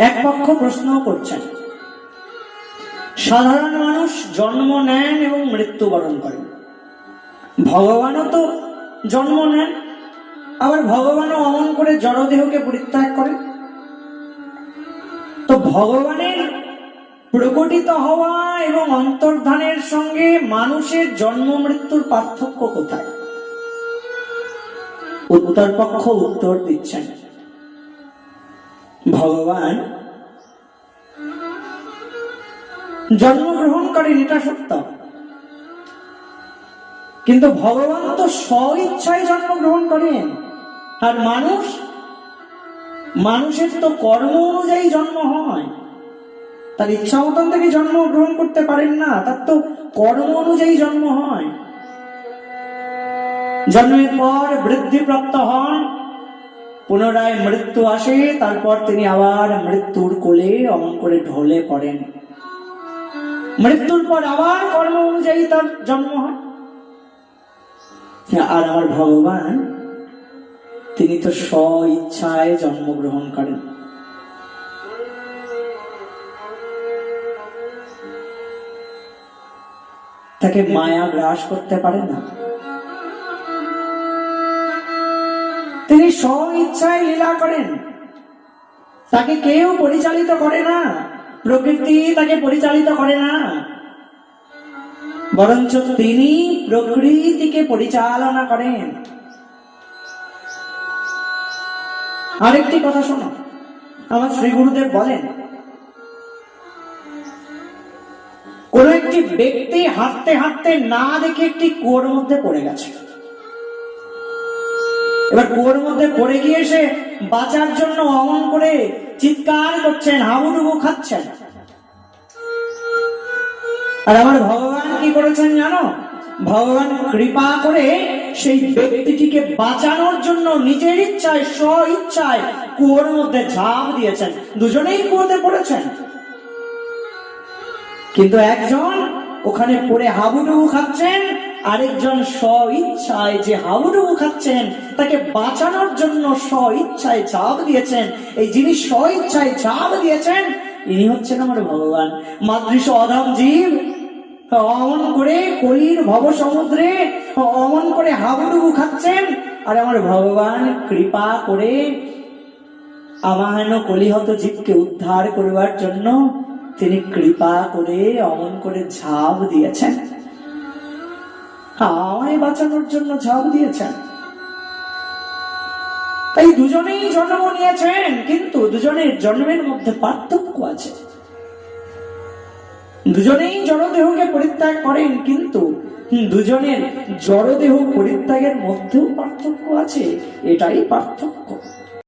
এক পক্ষ প্রশ্ন করছেন। সাধারণ মানুষ জন্ম নেন এবং মৃত্যুবরণ করেন। ভগবানও তো জন্ম নেন, আবার ভগবানও অমন করে জড়দেহকে পরিত্যাগ করেন। তো ভগবানের প্রকটিত হওয়া এবং অন্তর্ধানের সঙ্গে মানুষের জন্ম মৃত্যুর পার্থক্য কোথায়? উত্তর পক্ষ উত্তর দিচ্ছেন। ভগবান জন্মগ্রহণ করেন এটা সত্য। কিন্তু ভগবান তো স্ব ইচ্ছায় জন্মগ্রহণ করেন। আর মানুষ, মানুষের তো কর্ম অনুযায়ী জন্ম হয়। তার ইচ্ছা মতন থেকে জন্ম গ্রহণ করতে পারেন না, তার তো কর্ম অনুযায়ী জন্ম হয়। জন্মের পর বৃদ্ধিপ্রাপ্ত হন পুনরায় মৃত্যু আসে, তারপর তিনি আবার মৃত্যুর কোলে অমন করে ঢলে পড়েন। মৃত্যুর পর আবার কর্ম অনুযায়ী তার জন্ম হয়। আর আমার ভগবান, তিনি তো স্ব ইচ্ছায় জন্মগ্রহণ করেন। তাকে মায়া গ্রাস করতে পারে না। তিনি স্ব ইচ্ছায় লীলা করেন। তাকে কেউ পরিচালিত করে না। প্রকৃতি তাকে পরিচালিত করে না। বরঞ্চ তিনি প্রকৃতিকে পরিচালনা করেন। আরেকটি কথা শোনো। আমার শ্রী গুরুদেব বলেন, কোন একটি ব্যক্তি হাঁটতে হাঁটতে না দেখে একটি কুয়োর মধ্যে পড়ে গেছে। এবার কুয়োর মধ্যে পড়ে গিয়ে সে বাঁচার জন্য অমন করে চিৎকার করছেন, হাবুডুবু খাচ্ছেন। আর আমার ভগবান কি করেছেন জানো? ভগবান কৃপা করে সেই ব্যক্তিটিকে বাঁচানোর জন্য নিজের ইচ্ছায় স্ব ইচ্ছায় কুয়োর মধ্যে ঝাঁপ দিয়েছেন। দুজনেই কুয়োতে পড়েছেন। কিন্তু একজন ওখানে পড়ে হাবুডুবু খাচ্ছেন আরেকজন স্ব ইচ্ছায় যে হাবুডুবু খাচ্ছেন, তাকে বাঁচানোর জন্য স্ব ইচ্ছায় ঝাঁপ দিয়েছেন। এই যিনি স্ব ইচ্ছায় ঝাঁপ দিয়েছেন, ইনি হচ্ছেন আমার ভগবান। মাতৃষ অধম জীব, অমন করে কলির ভব সমুদ্রে, অমন করে হাবুডুবু খাচ্ছেন। আর আমার ভগবান, কৃপা করে আমাহান কলিহত জীবকে উদ্ধার করবার জন্য তিনি কৃপা করে অমন করে ঝাঁপ দিয়েছেন। আমায় বাঁচানোর জন্য ঝাঁপ দিয়েছেন। তাই দুজনেই জন্ম নিয়েছেন, কিন্তু দুজনের জন্মের মধ্যে পার্থক্য আছে। দুজনেই জড়দেহকে পরিত্যাগ করেন, কিন্তু দুজনের জড়দেহ পরিত্যাগের মধ্যেও পার্থক্য আছে। এটাই পার্থক্য।